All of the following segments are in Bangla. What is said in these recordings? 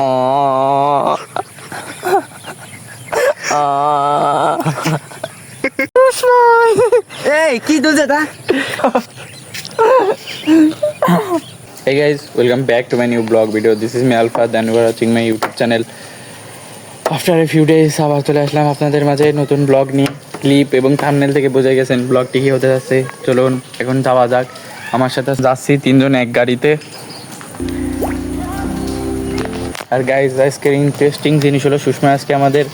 এই কি দুলছে তা? Hey guys, welcome back to my new blog video. This is me Alpha, and you are watching my YouTube channel. After a few days আবার চলে আসলাম আপনাদের মাঝে নতুন ব্লগ নিয়ে। ক্লিপ এবং থামনেল থেকে বুঝে গেছেন ব্লগটি কী হতে যাচ্ছে। চলুন এখন যাওয়া যাক। আমার সাথে যাচ্ছি তিনজন এক গাড়িতে। আর গাইজ আজকের টেস্টিং জিনিস হলো সুষমা আজকে আমাদের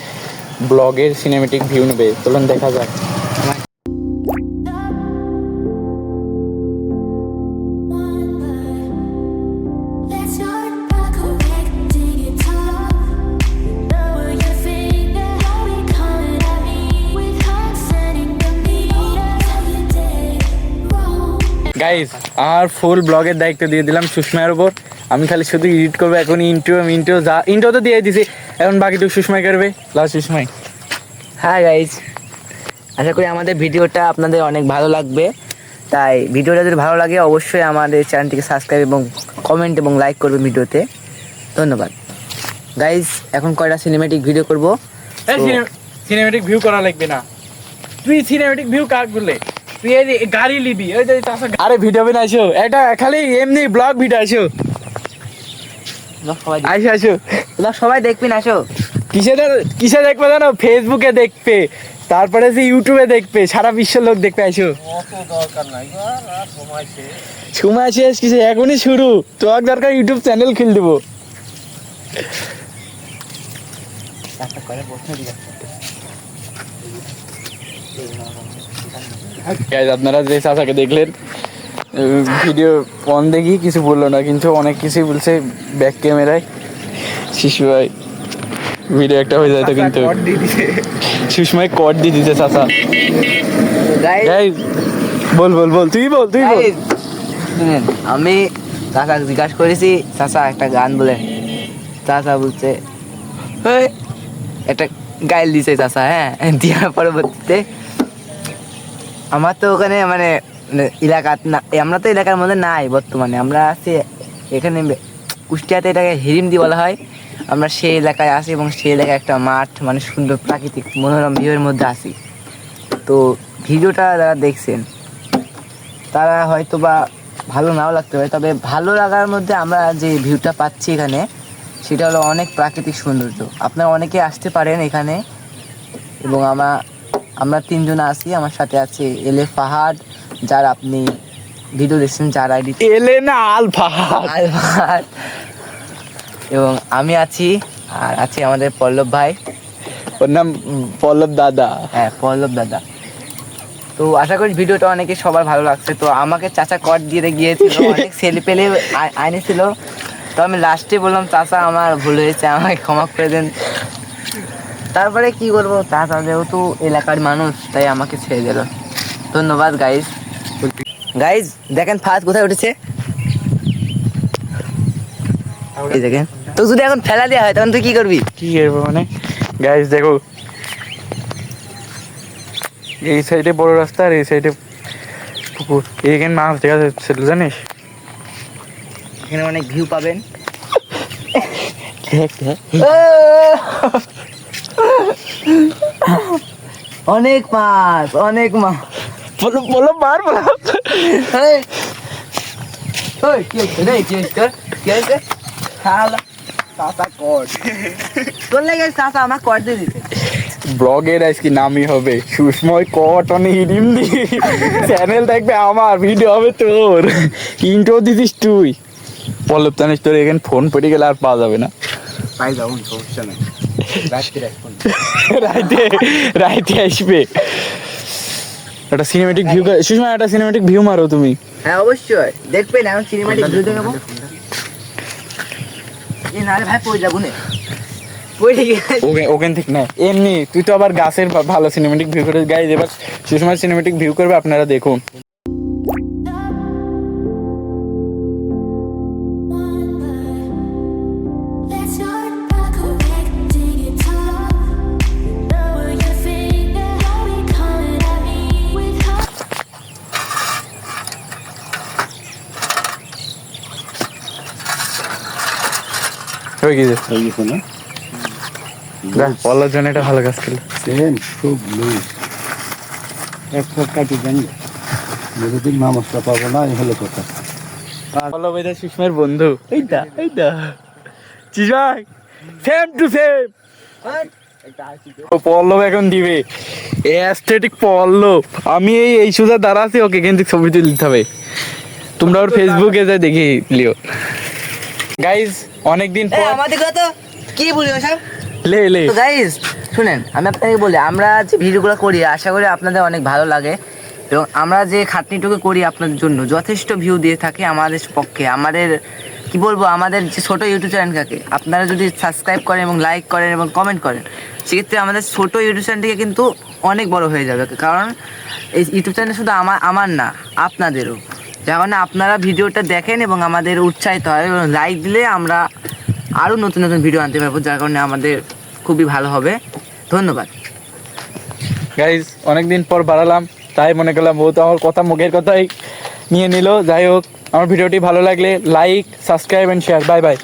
ব্লগের সিনেমেটিক ভিউ নেবে। চলুন দেখা যাক। গাইজ আর ফুল ব্লগের দায়িত্ব দিয়ে দিলাম সুষমার উপর। আমি খালি শুধু এডিট করব এখন ইন্ট্রো ইন্ট্রো যা ইন্ট্রো তো দিয়ে দিছি। এখন বাকিটুকু সুষমাই করবে। লাস্ট সুষমাই। হ্যাঁ গাইজ আশা করি আমাদের ভিডিওটা আপনাদের অনেক ভালো লাগবে। তাই ভিডিওটা যদি ভালো লাগে অবশ্যই আমাদের চ্যানেলটিকে সাবস্ক্রাইব এবং কমেন্ট এবং লাইক করবে ভিডিওতে। ধন্যবাদ। গাইজ এখন কয়টা সিনেমেটিক ভিডিও করব? সিনেমেটিক ভিউ করা লাগবে না। তুই সিনেমেটিক ভিউ কাক বললে তুই এই যে গাড়ি লিবি ওই যে চাষা আরে ভিডিও বানাইছো। এটা খালি এমনি ব্লগ ভিডিও আইছো। সবাই আইসো আইসো তোমরা সবাই দেখবেন আসো। কিসে কিসে দেখবে জানো? ফেসবুকে দেখবে তারপরে যে ইউটিউবে দেখবে সারা বিশ্বের লোক দেখবে আইসো সময় শেষ কিসে? এখনই শুরু। তো দরকার ইউটিউব চ্যানেল খুলে দেবো। আপনারা যে চাচাকে দেখলেন ভিডিও অন দেখি কিছু বলল না কিন্তু অনেক কিছুই বলছে ব্যাক ক্যামেরায় শিশু ভাই ভিডিও একটা হয়ে যায় তো কিন্তু। সুষমায় কট দিয়ে দিতে চাচা। বল বল বল তুই বল তুই বল। আমি চাচা জিজ্ঞাসা করেছি চাচা একটা গান বলেন চাচা বলছে একটা গাইল দিছে চাচা হ্যাঁ দেওয়ার পরবর্তীতে আমার তো ওখানে মানে মানে এলাকা না আমরা তো এলাকার মধ্যে নাই বর্তমানে। আমরা আছি এখানে কুষ্টিয়াতে এটাকে হিরিমদি বলা হয়। আমরা সেই এলাকায় আসি এবং সেই এলাকায় একটা মাঠ মানে সুন্দর প্রাকৃতিক মনোরম ভিউয়ের মধ্যে আসি তো ভিডিওটা যারা দেখছেন, তারা হয়তো বা ভালো নাও লাগতে পারে। তবে ভালো লাগার মধ্যে আমরা যে ভিউটা পাচ্ছি এখানে, সেটা হলো অনেক প্রাকৃতিক সৌন্দর্য। আপনারা অনেকে আসতে পারেন এখানে এবং আমরা আমরা তিনজন আছি আমার সাথে আছে এলে ফাহাদ যার আপনি ভিডিও দেখছেন যার আইডি এলে না আলফা ফাহাদ। এবং আমি আছি আর আছে আমাদের পল্লব ভাই। ওর নাম পল্লব দাদা। হ্যাঁ পল্লব দাদা। তো আশা করি ভিডিওটা অনেকে সবার ভালো লাগছে। তো আমাকে চাচা কট দিয়ে গিয়েছিল অনেক সেল পেলে আইনেছিল তো আমি লাস্টে বললাম চাচা আমার ভুল হয়েছে আমাকে ক্ষমা করে দেন। তারপরে কি করব চাচা যেহেতু এলাকার মানুষ তাই আমাকে ছেড়ে দিল। ধন্যবাদ গাইজ গাইজ দেখেন ফার্স্ট কোথায় উঠেছে? এই দেখেন। তো যদি এখন ফেলা দেওয়া হয় তখন তুই কি করবি? কি করব মানে? গাইস দেখো। এই সাইডে বড় রাস্তা আর এই সাইডে পুকুর। এইখানে মাছ দেখা যাচ্ছে জানিস? এখানে অনেক ভিউ পাবেন। অনেক মাছ অনেক মাছ বলো বলো মার ওই, কি হচ্ছে রে? কি হচ্ছে? কি হচ্ছে? শালা, চাচা কর। তোর লেগে চাচা আমার কর দিয়ে দিতে ব্লগের আজকে নামই হবে সুষময় হিডিমদি চ্যানেল দেখবে আমার ভিডিও হবে তোর ইন্ট্রো দিছিস তুই পল্লব জানিস তোর এখানে ফোন পড়ে গেলে আর পাওয়া যাবে না পাই যাব সমস্যা নেই রাখতে রাখুন রাইতে রাইতে আসবে। একটা সিনেমেটিক ভিউ সুষমা একটা সিনেমেটিক ভিউ মারো তুমি। হ্যাঁ অবশ্যই। দেখবেন এখন সিনেমাটিক ভিডিও দেখাবো। এ ভাই পড়ে যাব নে। ওখান থেকে না এমনি তুই তো আবার গাছের ভালো সিনেমেটিক ভিউ করে গাইজ এবার সুষমা সিনেমেটিক ভিউ করবে আপনারা দেখুন। হয়ে গেছে। হয়ে গেছে না? যা জন্য এটা ভালো কাজ করল খুব লুজ এক ফোট কাটি দেন যদি নামাজটা পাবো না এই হলো কথা। পল্লব এটা সুষমের বন্ধু। এইটা এইটা চিজাক সেম টু সেম পল্লব এখন দিবে। অ্যাস্থেটিক পল্লব। আমি এই এই সুজা দ্বারা আছি ওকে কিন্তু ছবি তুলতে হবে। তোমরা ওর ফেসবুকে যা দেখে লিও গাইজ অনেকদিন পর আমাদের কথা কি বলি ওসব লে লে। তো গাইজ শুনেন আমি আপনাকে বলি আমরা যে ভিডিওগুলো করি আশা করি আপনাদের অনেক ভালো লাগে। এবং আমরা যে খাটনিটুকু করি আপনাদের জন্য যথেষ্ট ভিউ দিয়ে থাকি আমাদের পক্ষে। আমাদের কি বলব আমাদের যে ছোটো ইউটিউব চ্যানেলটাকে আপনারা যদি সাবস্ক্রাইব করেন এবং লাইক করেন এবং কমেন্ট করেন সেক্ষেত্রে আমাদের ছোটো ইউটিউব চ্যানেলটিকে কিন্তু অনেক বড় হয়ে যাবে। কারণ এই ইউটিউব চ্যানেল শুধু আমার আমার না আপনাদেরও। কারণে আপনারা ভিডিওটা দেখেন এবং আমাদের উৎসাহিত হয়, এবং লাইক দিলে আমরা আরও নতুন নতুন ভিডিও আনতে পারব, যার কারণে আমাদের খুবই ভালো হবে। ধন্যবাদ। গাইজ অনেকদিন পর বাড়ালাম, তাই মনে করলাম বউ তো আমার কথা মুখের কথাই নিয়ে নিল। যাই হোক, আমার ভিডিওটি ভালো লাগলে like subscribe and share bye bye